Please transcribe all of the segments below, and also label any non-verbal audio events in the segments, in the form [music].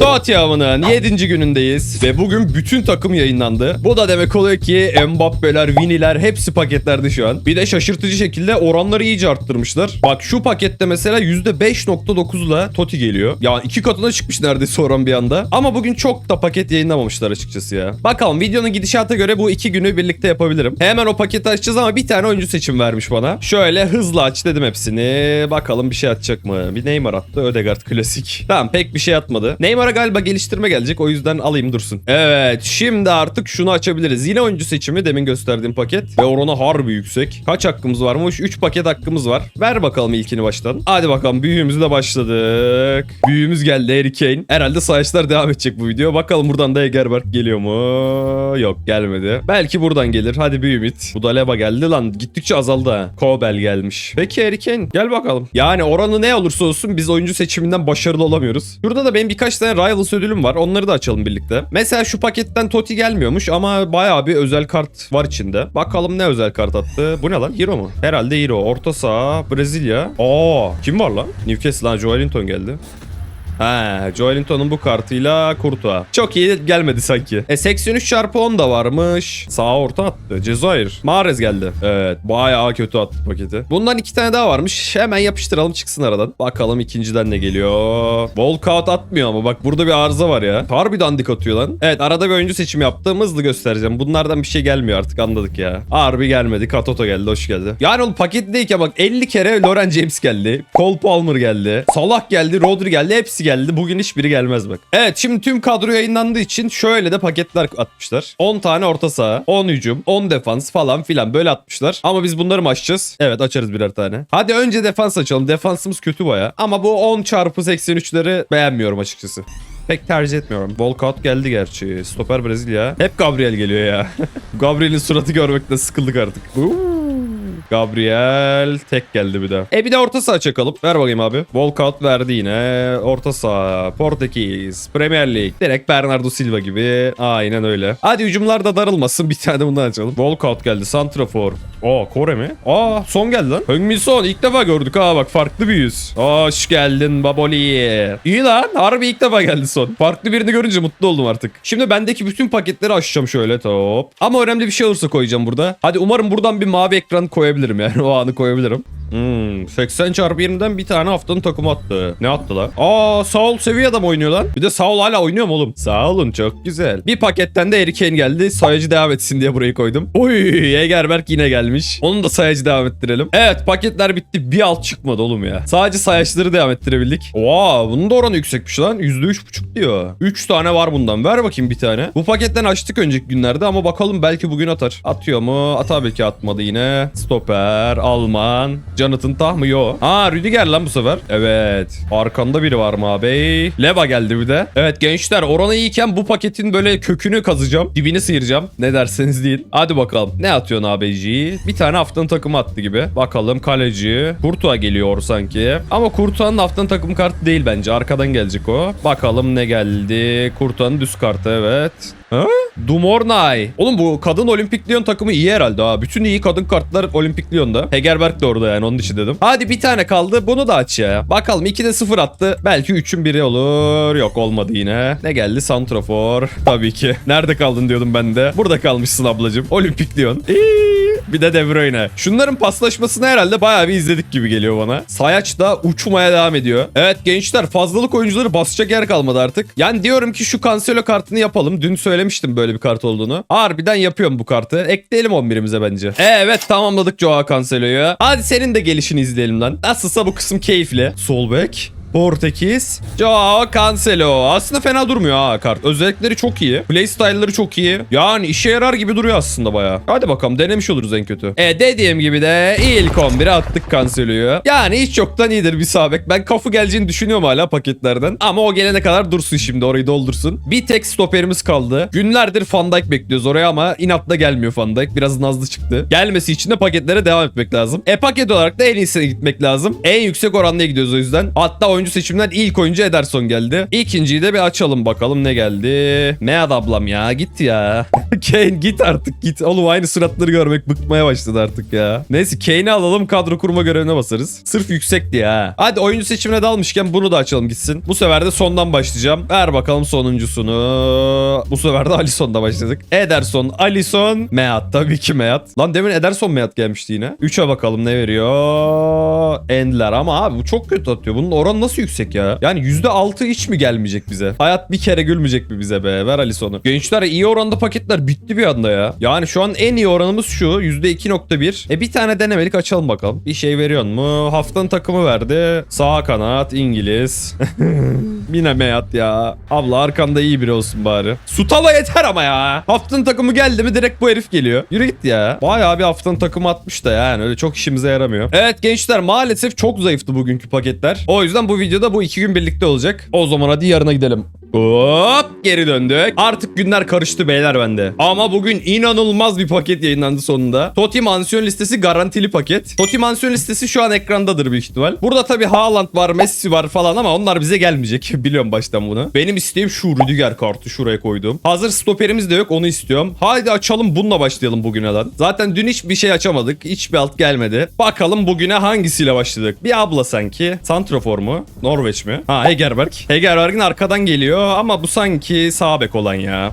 Totti avının 7. günündeyiz ve bugün bütün takım yayınlandı. Bu da demek oluyor ki Mbappe'ler, Vini'ler hepsi paketlerde şu an. Bir de şaşırtıcı şekilde oranları iyice arttırmışlar. Bak şu pakette mesela %5.9'la Totti geliyor. Ya iki katına çıkmış neredeyse oran bir anda. Ama bugün çok da paket yayınlamamışlar açıkçası ya. Bakalım videonun gidişata göre bu iki günü birlikte yapabilirim. Hemen o paketi açacağız ama bir tane oyuncu seçim vermiş bana. Şöyle hızlı aç dedim hepsini. Bakalım bir şey atacak mı? Bir Neymar attı. Ödegaard klasik. Tamam pek bir şey atmadı. Neymar'a galiba geliştirme gelecek. O yüzden alayım dursun. Evet şimdi artık şunu açabiliriz. Yine oyuncu seçimi demin gösterdiğim paket. Ve oranı harbi yüksek. Kaç hakkımız varmış? 3 paket hakkımız var. Ver bakalım ilkini baştan. Hadi bakalım büyüğümüzü de başladık. Büyüğümüz geldi Harry Kane. Herhalde sayaçlar devam edecek bu video. Bakalım buradan da Egerberg geliyor mu? Yok gelmedi. Belki buradan gelir. Hadi bir ümit. Bu da Leba geldi lan. Gittikçe azaldı ha. Kobel gelmiş. Peki Harry Kane gel bakalım. Yani oranı ne olursa olsun biz oyuncu seçiminden başarılı olamıyoruz. Şurada da benim birkaç tane Rivals ödülüm var. Onları da açalım birlikte. Mesela şu paketten Totti gelmiyormuş ama bayağı bir özel kart var içinde. Bakalım ne özel kart attı. Bu ne lan? Hero mu? Herhalde Hero. Orta saha. Brezilya. Aa, kim var lan? Newcastle lan. Joelinton geldi. Ha, Joelinton'un bu kartıyla Kurtuğa. Çok iyi gelmedi sanki. E 83 çarpı 10 da varmış. Sağ orta attı. Cezayir. Mahrez geldi. Evet bayağı kötü attı paketi. Bundan iki tane daha varmış. Hemen yapıştıralım çıksın aradan. Bakalım ikinciden ne geliyor. Walkout atmıyor ama bak burada bir arıza var ya. Harbi dandik atıyor lan. Evet arada bir oyuncu seçimi yaptım. Hızlı göstereceğim. Bunlardan bir şey gelmiyor artık anladık ya. Harbi gelmedi. Katoto geldi. Hoş geldi. Yani oğlum paketteyken bak 50 kere Loren James geldi. Cole Palmer geldi. Salah geldi. Rodri geldi. Hepsi geldi. Bugün hiçbiri gelmez bak. Evet şimdi tüm kadro yayınlandığı için şöyle de paketler atmışlar. 10 tane orta saha, 10 hücum, 10 defans falan filan böyle atmışlar. Ama biz bunları mı açacağız? Evet açarız birer tane. Hadi önce defans açalım. Defansımız kötü baya. Ama bu 10 çarpı 83'leri beğenmiyorum açıkçası. Pek tercih etmiyorum. Walkout geldi gerçi. Stoper Brezilya. Hep Gabriel geliyor ya. [laughs] Gabriel'in suratı görmekten sıkıldık artık. Uuu. Gabriel tek geldi bir de. E bir de orta saha çakalım. Ver bakayım abi. Walkout verdi yine. Orta saha, Portekiz, Premier Lig. Direkt Bernardo Silva gibi. Aynen öyle. Hadi hücumlar da darılmasın. [laughs] Bir tane bundan açalım. Walkout geldi. Santrafor. Aa Kore mi? Aa son geldi lan. Heung-min Son ilk defa gördük ha bak farklı bir yüz. Hoş geldin Baboli. İyi lan harbi ilk defa geldi son. Farklı birini görünce mutlu oldum artık. Şimdi bendeki bütün paketleri açacağım şöyle top. Ama önemli bir şey olursa koyacağım burada. Hadi umarım buradan bir mavi ekran koyabilirim yani o anı koyabilirim. Hmm, 80 çarpı 20'den bir tane haftanın takımı attı. Ne attı lan? Aa Saul seviyede mi oynuyor lan? Bir de Saul hala oynuyor mu oğlum? Sağ olun çok güzel. Bir paketten de Harry Kane geldi. Sayacı devam etsin diye burayı koydum. Oy Egerberg yine gelmiş. Onu da sayacı devam ettirelim. Evet paketler bitti. Bir alt çıkmadı oğlum ya. Sadece sayaçları devam ettirebildik. Oha bunun da oranı yüksekmiş lan. %3.5 diyor. 3 tane var bundan. Ver bakayım bir tane. Bu paketten açtık önceki günlerde ama bakalım belki bugün atar. Atıyor mu? Atar belki atmadı yine. Stoper, Alman, Jonathan Tah mı? Yo. Aa Rüdiger lan bu sefer. Evet. Arkanda biri var mı abi? Leva geldi bir de. Evet gençler oranı iyiyken bu paketin böyle kökünü kazacağım. Dibini sıyıracağım. Ne derseniz deyin. Hadi bakalım. Ne atıyorsun abiciği? Bir tane haftanın takımı attı gibi. Bakalım kaleci. Kurtuğa geliyor sanki. Ama Kurtuğa'nın haftanın takım kartı değil bence. Arkadan gelecek o. Bakalım ne geldi. Kurtuğa'nın düz kartı evet. Ha? Dumornay. Oğlum bu kadın olimpik Lyon takımı iyi herhalde ha. Bütün iyi kadın kartlar olimpik Lyon'da. Hegerberg de orada yani onun için dedim. Hadi bir tane kaldı. Bunu da aç ya. Bakalım 2'de 0 attı. Belki 3'ün biri olur. Yok olmadı yine. Ne geldi? Santrafor. Tabii ki. Nerede kaldın diyordum ben de. Burada kalmışsın ablacığım. Olimpik Lyon. İyi. Bir de De Bruyne. Şunların paslaşmasını herhalde bayağı bir izledik gibi geliyor bana. Sayaç da uçmaya devam ediyor. Evet gençler fazlalık oyuncuları basacak yer kalmadı artık. Yani diyorum ki şu Cancelo kartını yapalım. Dün söylemiştim böyle bir kart olduğunu. Harbiden yapıyorum bu kartı. Ekleyelim 11'imize bence. Evet tamamladık Joao Cancelo'yu. Hadi senin de gelişini izleyelim lan. Nasılsa bu kısım keyifli. Sol bek. Portekiz. Joao Cancelo. Aslında fena durmuyor ha kart. Özellikleri çok iyi. Playstyle'ları çok iyi. Yani işe yarar gibi duruyor aslında baya. Hadi bakalım denemiş oluruz en kötü. E dediğim gibi de ilk 11'e attık Cancelo'yu. Yani hiç yoktan iyidir bir sabek. Ben kafu geleceğini düşünüyorum hala paketlerden. Ama o gelene kadar dursun şimdi orayı doldursun. Bir tek stoperimiz kaldı. Günlerdir Van Dijk bekliyoruz oraya ama inatla gelmiyor Van Dijk. Biraz nazlı çıktı. Gelmesi için de paketlere devam etmek lazım. E paket olarak da en iyisine gitmek lazım. En yüksek oranlıya gidiyoruz o yüzden. Hatta oyuncu seçimden ilk oyuncu Ederson geldi. İkinciyi de bir açalım bakalım ne geldi. Mead ablam ya git ya. [laughs] Kane git artık git. Oğlum aynı suratları görmek bıkmaya başladı artık ya. Neyse Kane'i alalım kadro kurma görevine basarız. Sırf yüksek diye ha. Hadi oyuncu seçimine dalmışken bunu da açalım gitsin. Bu sefer de sondan başlayacağım. Ver bakalım sonuncusunu. Bu sefer de Alisson'da başladık. Ederson, Alisson, Meat. Tabii ki Meat. Lan demin Ederson Meat gelmişti yine. 3'e bakalım ne veriyor. Endler ama abi bu çok kötü atıyor. Bunun oranı nasıl yüksek ya? Yani %6 hiç mi gelmeyecek bize? Hayat bir kere gülmeyecek mi bize be? Ver Alisson'u. Gençler iyi oranda paketler bitti bir anda ya. Yani şu an en iyi oranımız şu. %2.1. E bir tane denemelik açalım bakalım. Bir şey veriyor mu? Haftanın takımı verdi. Sağ kanat İngiliz. [laughs] Yine Meyat ya. Abla arkanda iyi biri olsun bari. Sutala yeter ama ya. Haftanın takımı geldi mi direkt bu herif geliyor. Yürü git ya. Bayağı bir haftanın takımı atmış da yani öyle çok işimize yaramıyor. Evet gençler maalesef çok zayıftı bugünkü paketler. O yüzden bu videoda bu iki gün birlikte olacak. O zaman hadi yarına gidelim. Hop geri döndük. Artık günler karıştı beyler bende. Ama bugün inanılmaz bir paket yayınlandı sonunda. Toti mansiyon listesi garantili paket. Toti mansiyon listesi şu an ekrandadır büyük ihtimal. Burada tabii Haaland var, Messi var falan ama onlar bize gelmeyecek. [laughs] Biliyorum baştan bunu. Benim isteğim şu Rüdiger kartı şuraya koydum. Hazır stoperimiz de yok onu istiyorum. Haydi açalım bununla başlayalım bugüne lan. Zaten dün hiçbir şey açamadık. Hiçbir alt gelmedi. Bakalım bugüne hangisiyle başladık? Bir abla sanki. Santrofor mu? Norveç mi? Ha Hegerberg. Hegerberg'in arkadan geliyor ama bu sanki sağ bek olan ya.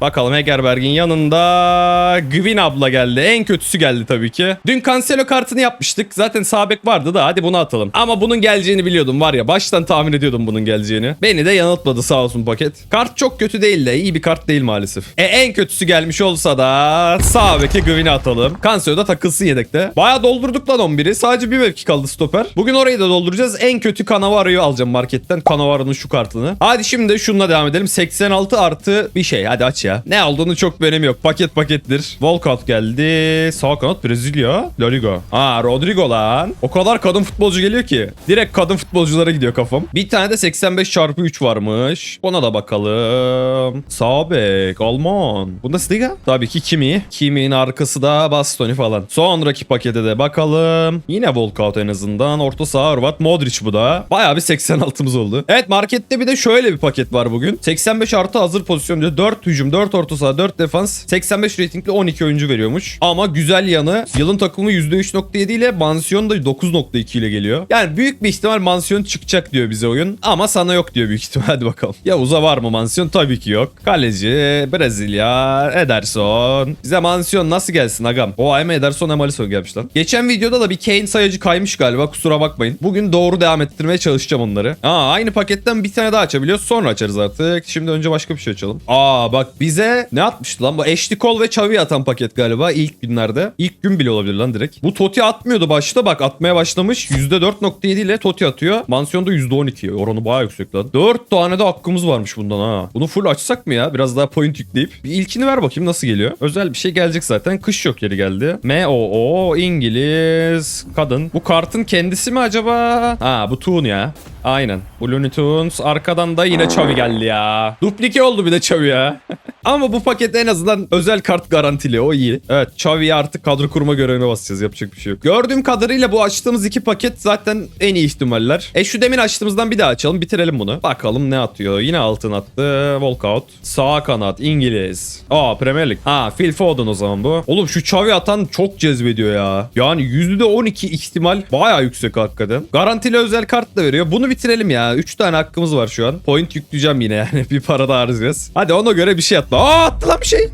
Bakalım Hegerberg'in yanında Gwyn abla geldi. En kötüsü geldi tabii ki. Dün Cancelo kartını yapmıştık. Zaten sağ bek vardı da hadi bunu atalım. Ama bunun geleceğini biliyordum var ya. Baştan tahmin ediyordum bunun geleceğini. Beni de yanıltmadı sağ olsun paket. Kart çok kötü değil de iyi bir kart değil maalesef. E en kötüsü gelmiş olsa da sağ beke Gwyn'i atalım. Cancelo da takılsın yedekte. Baya doldurduk lan 11'i. Sadece bir mevki kaldı stoper. Bugün orayı da dolduracağız. En kötü Cannavaro'yu alacağım marketten. Cannavaro'nun şu kartını. Hadi şimdi şununla devam edelim. 86 artı bir şey. Hadi aç ya. Ne olduğunu çok bir önemi yok. Paket pakettir. Walcott geldi. Sağ kanat Brezilya. La Liga. Aa Rodrigo lan. O kadar kadın futbolcu geliyor ki. Direkt kadın futbolculara gidiyor kafam. Bir tane de 85 çarpı 3 varmış. Ona da bakalım. Sağ bek. Alman. Bundesliga? Tabii ki Kimi. Kimi'nin arkası da Bastoni falan. Sonraki pakete de bakalım. Yine Walcott en azından. Orta saha Hırvat. Modric bu da. Bayağı bir 86'ımız oldu. Evet markette bir de şöyle bir paket var bugün. 85 artı hazır pozisyon diyor. 4 hücum, 4 orta saha, 4 defans. 85 ratingli 12 oyuncu veriyormuş. Ama güzel yanı yılın takımı %3.7 ile mansiyon da 9.2 ile geliyor. Yani büyük bir ihtimal mansiyon çıkacak diyor bize oyun. Ama sana yok diyor büyük ihtimal. [laughs] Hadi bakalım. Yavuz'a var mı mansiyon? Tabii ki yok. Kaleci, Brezilya, Ederson. Bize mansiyon nasıl gelsin agam? O hem Ederson hem Alisson gelmiş lan. Geçen videoda da bir Kane sayacı kaymış galiba kusura bakmayın. Bugün doğru devam ettirmeye çalışacağım onları. Aa aynı paketten bir tane daha açabiliyoruz. Sonra açarız artık. Şimdi önce başka bir şey açalım. Aa bak bize ne atmıştı lan bu? Ashley Cole ve Xavi atan paket galiba ilk günlerde. İlk gün bile olabilir lan direkt. Bu Totti atmıyordu başta bak atmaya başlamış. %4.7 ile Totti atıyor. Mansiyonda %12. Oranı bayağı yüksek lan. 4 tane de hakkımız varmış bundan ha. Bunu full açsak mı ya? Biraz daha point yükleyip. Bir ilkini ver bakayım nasıl geliyor. Özel bir şey gelecek zaten. Kış yok yeri geldi. M-O-O İngiliz kadın. Bu kartın kendisi mi acaba? Ha bu Toon ya. Aynen. Bu Looney Tunes. Arkadan da yine Xavi geldi ya. Duplike oldu bir de Xavi ya. [laughs] Ama bu paket en azından özel kart garantili. O iyi. Evet Xavi'ye artık kadro kurma görevine basacağız. Yapacak bir şey yok. Gördüğüm kadarıyla bu açtığımız iki paket zaten en iyi ihtimaller. E şu demin açtığımızdan bir daha açalım. Bitirelim bunu. Bakalım ne atıyor. Yine altın attı. Walkout. Sağ kanat. İngiliz. Aa Premier Lig. Ha Phil Foden o zaman bu. Oğlum şu Xavi atan çok cezbediyor ya. Yani %12 ihtimal baya yüksek hakikaten. Garantili özel kart da veriyor. Bunu bitirelim ya. 3 tane hakkımız var şu an. Point yükleyeceğim yine yani. [laughs] bir para da harcayacağız. Hadi ona göre bir şey atma. Aa attı lan bir şey.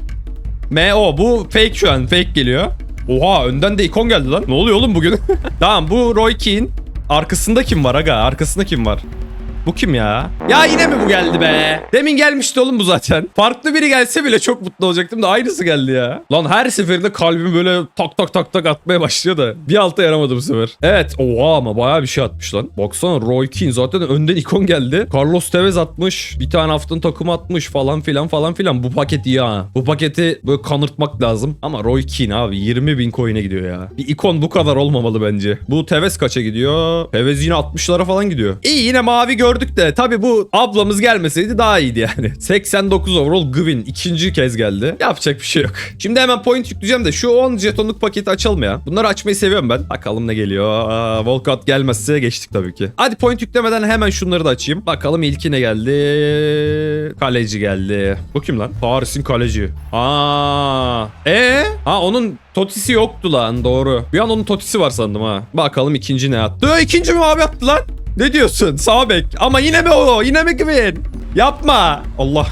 MO bu fake şu an. Fake geliyor. Oha önden de ikon geldi lan. Ne oluyor oğlum bugün? [laughs] tamam bu Roy Keane. Arkasında kim var aga? Arkasında kim var? Bu kim ya? Ya yine mi bu geldi be? Demin gelmişti oğlum bu zaten. Farklı biri gelse bile çok mutlu olacaktım da aynısı geldi ya. Lan her seferinde kalbim böyle tak tak tak tak atmaya başlıyor da bir alta yaramadı bu sefer. Evet oha ama bayağı bir şey atmış lan. Baksana Roy Keane zaten önden ikon geldi. Carlos Tevez atmış. Bir tane haftanın takımı atmış falan filan falan filan. Bu paket iyi ha. Bu paketi böyle kanırtmak lazım. Ama Roy Keane abi 20 bin coin'e gidiyor ya. Bir ikon bu kadar olmamalı bence. Bu Tevez kaça gidiyor? Tevez yine 60'lara falan gidiyor. İyi yine mavi gör gördük de tabi bu ablamız gelmeseydi daha iyiydi yani. [laughs] 89 overall Gwyn ikinci kez geldi. Yapacak bir şey yok. Şimdi hemen point yükleyeceğim de şu 10 jetonluk paketi açalım ya. Bunları açmayı seviyorum ben. Bakalım ne geliyor. Aa, Volkat gelmezse geçtik tabii ki. Hadi point yüklemeden hemen şunları da açayım. Bakalım ilki ne geldi? Kaleci geldi. Bu kim lan? Paris'in kaleci. Aa. E? Ha onun totisi yoktu lan doğru. Bir an onun totisi var sandım ha. Bakalım ikinci ne attı? İkinci mi abi attı lan? Ne diyorsun? Sağ bek. Ama yine mi o? Yine mi Gwyn? Yapma. Allah.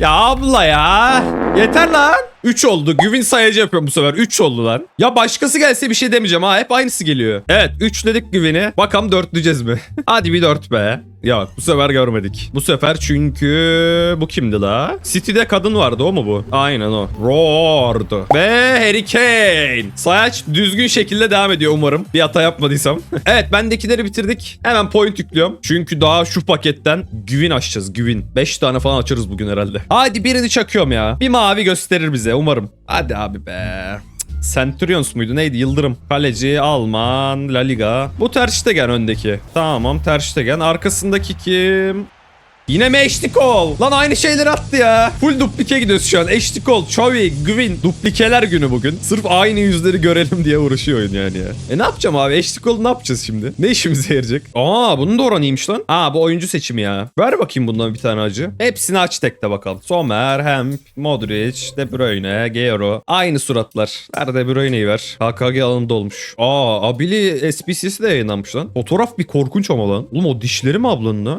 Ya abla ya. Yeter lan. 3 oldu. Güvin sayacı yapıyorum bu sefer. 3 oldu lan. Ya başkası gelse bir şey demeyeceğim ha. Hep aynısı geliyor. Evet 3 dedik Güvin'i. Bakalım 4'leyeceğiz mi? [laughs] Hadi bir 4 be. Ya bu sefer görmedik. Bu sefer çünkü bu kimdi la? City'de kadın vardı o mu bu? Aynen o. Roar'du. Ve Harry Kane. Sayaç düzgün şekilde devam ediyor umarım. Bir hata yapmadıysam. [laughs] evet bendekileri bitirdik. Hemen point yüklüyorum. Çünkü daha şu paketten güvin açacağız güvin. 5 tane falan açarız bugün herhalde. Hadi birini çakıyorum ya. Bir mavi gösterir bize umarım. Hadi abi be. Centurions muydu neydi Yıldırım. Kaleci Alman La Liga. Bu Ter Stegen öndeki. Tamam Ter Stegen. Arkasındaki kim? Yine mi Eştikol? Lan aynı şeyleri attı ya. Full duplike gidiyoruz şu an. Eştikol, Chovy, Gwyn. Duplikeler günü bugün. Sırf aynı yüzleri görelim diye uğraşıyor oyun yani ya. E ne yapacağım abi? Eştikol ne yapacağız şimdi? Ne işimize yarayacak? Aa bunun da oranı lan. Aa bu oyuncu seçimi ya. Ver bakayım bundan bir tane acı. Hepsini aç tekte bakalım. Sommer, Hemp, Modric, De Bruyne, Gero. Aynı suratlar. Ver De Bruyne'yi ver. KKG alanında olmuş. Aa Abili SPC'si de yayınlanmış lan. Fotoğraf bir korkunç ama lan. Oğlum o dişleri mi ablanın ha?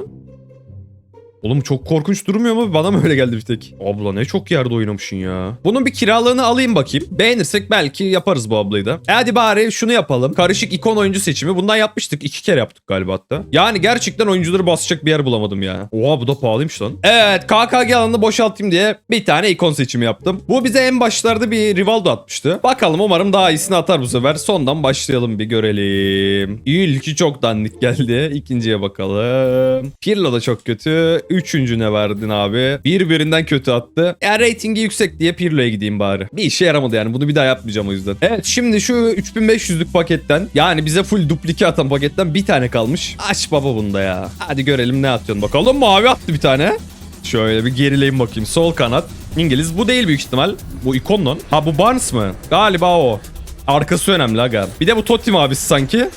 Oğlum çok korkunç durmuyor mu? Bana mı öyle geldi bir tek? Abla ne çok yerde oynamışsın ya. Bunun bir kiralığını alayım bakayım. Beğenirsek belki yaparız bu ablayı da. E hadi bari şunu yapalım. Karışık ikon oyuncu seçimi. Bundan yapmıştık. iki kere yaptık galiba hatta. Yani gerçekten oyuncuları basacak bir yer bulamadım ya. Oha bu da pahalıymış lan. Evet KKG alanını boşaltayım diye bir tane ikon seçimi yaptım. Bu bize en başlarda bir Rivaldo atmıştı. Bakalım umarım daha iyisini atar bu sefer. Sondan başlayalım bir görelim. İlki çok dandik geldi. İkinciye bakalım. Pirlo da çok kötü. Üçüncü ne verdin abi? Birbirinden kötü attı. Ya ratingi yüksek diye Pirlo'ya gideyim bari. Bir işe yaramadı yani. Bunu bir daha yapmayacağım o yüzden. Evet şimdi şu 3500'lük paketten yani bize full duplike atan paketten bir tane kalmış. Aç baba bunda ya. Hadi görelim ne atıyorsun bakalım. Mavi attı bir tane. Şöyle bir gerileyim bakayım. Sol kanat. İngiliz. Bu değil büyük ihtimal. Bu ikon lan. Ha bu Barnes mı? Galiba o. Arkası önemli aga. Bir de bu Totti abisi sanki.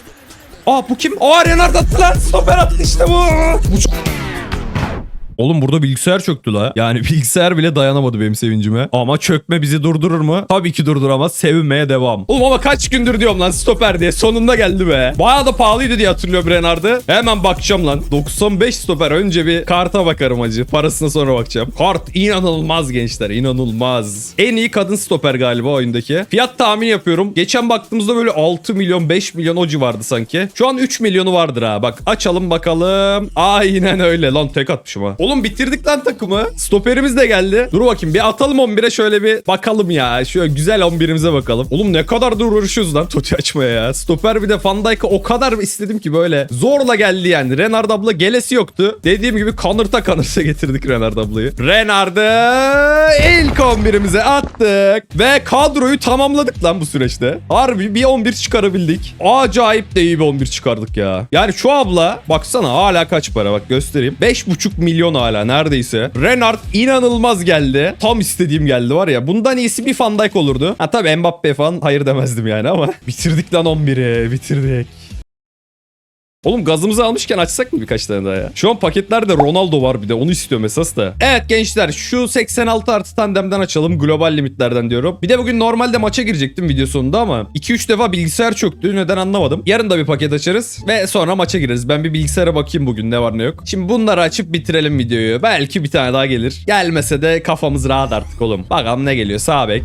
Aa bu kim? Aa Renard attı lan. Stoper attı işte bu. Bu çok- Oğlum burada bilgisayar çöktü la. Yani [laughs] bilgisayar bile dayanamadı benim sevincime. Ama çökme bizi durdurur mu? Tabii ki durduramaz. Sevinmeye devam. Oğlum ama kaç gündür diyorum lan stoper diye. Sonunda geldi be. Bayağı da pahalıydı diye hatırlıyorum Renard'ı. Hemen bakacağım lan. 95 stoper. Önce bir karta bakarım acı. Parasına sonra bakacağım. Kart inanılmaz gençler. inanılmaz. En iyi kadın stoper galiba oyundaki. Fiyat tahmini yapıyorum. Geçen baktığımızda böyle 6 milyon 5 milyon o civardı sanki. Şu an 3 milyonu vardır ha. Bak açalım bakalım. Aynen öyle. Lan tek atmışım ha. Oğlum bitirdik lan takımı. Stoperimiz de geldi. Dur bakayım bir atalım 11'e şöyle bir bakalım ya. Şöyle güzel 11'imize bakalım. Oğlum ne kadar da uğraşıyoruz lan Totti açmaya ya. Stoper bir de Van Dijk'ı o kadar istedim ki böyle. Zorla geldi yani. Renard abla gelesi yoktu. Dediğim gibi kanırta kanırta getirdik Renard ablayı. Renard'ı ilk 11'imize attık. Ve kadroyu tamamladık lan bu süreçte. Harbi bir 11 çıkarabildik. Acayip de iyi bir 11 çıkardık ya. Yani şu abla baksana hala kaç para bak göstereyim. 5,5 milyon hala neredeyse. Renard inanılmaz geldi. Tam istediğim geldi var ya. Bundan iyisi bir Van Dijk olurdu. Ha tabii Mbappe falan hayır demezdim yani ama. [laughs] Bitirdik lan 11'i bitirdik. Oğlum gazımızı almışken açsak mı birkaç tane daha ya? Şu an paketlerde Ronaldo var bir de onu istiyorum esas da. Evet gençler şu 86 artı tandemden açalım global limitlerden diyorum. Bir de bugün normalde maça girecektim video sonunda ama 2-3 defa bilgisayar çöktü neden anlamadım. Yarın da bir paket açarız ve sonra maça gireriz. Ben bir bilgisayara bakayım bugün ne var ne yok. Şimdi bunları açıp bitirelim videoyu. Belki bir tane daha gelir. Gelmese de kafamız rahat artık oğlum. Bakalım ne geliyor sağ bek.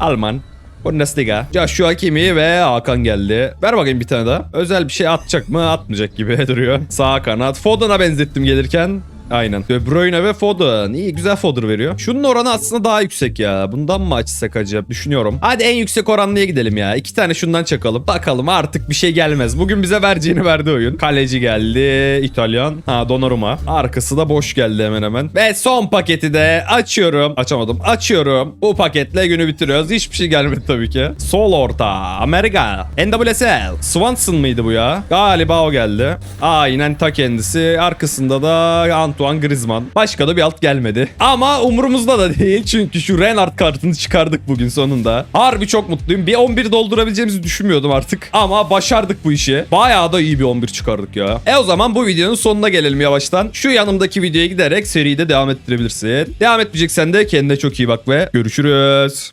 Alman. Bundesliga. Joshua Hakimi ve Hakan geldi. Ver bakayım bir tane daha. Özel bir şey atacak mı? Atmayacak gibi [laughs] duruyor. Sağ kanat. Foden'a benzettim gelirken. Aynen. De Bruyne ve Foden. İyi güzel Foden veriyor. Şunun oranı aslında daha yüksek ya. Bundan mı açsak acaba? Düşünüyorum. Hadi en yüksek oranlıya gidelim ya. İki tane şundan çakalım. Bakalım artık bir şey gelmez. Bugün bize vereceğini verdi oyun. Kaleci geldi. İtalyan. Ha Donnarumma. Arkası da boş geldi hemen hemen. Ve son paketi de açıyorum. Açamadım. Açıyorum. Bu paketle günü bitiriyoruz. Hiçbir şey gelmedi tabii ki. Sol orta. Amerika. NWSL. Swanson mıydı bu ya? Galiba o geldi. Aynen ta kendisi. Arkasında da Antoine Griezmann. Başka da bir alt gelmedi. Ama umurumuzda da [laughs] değil. Çünkü şu Renard kartını çıkardık bugün sonunda. Harbi çok mutluyum. Bir 11 doldurabileceğimizi düşünmüyordum artık. Ama başardık bu işi. Bayağı da iyi bir 11 çıkardık ya. E o zaman bu videonun sonuna gelelim yavaştan. Şu yanımdaki videoya giderek seride devam ettirebilirsin. Devam etmeyeceksen de kendine çok iyi bak ve görüşürüz.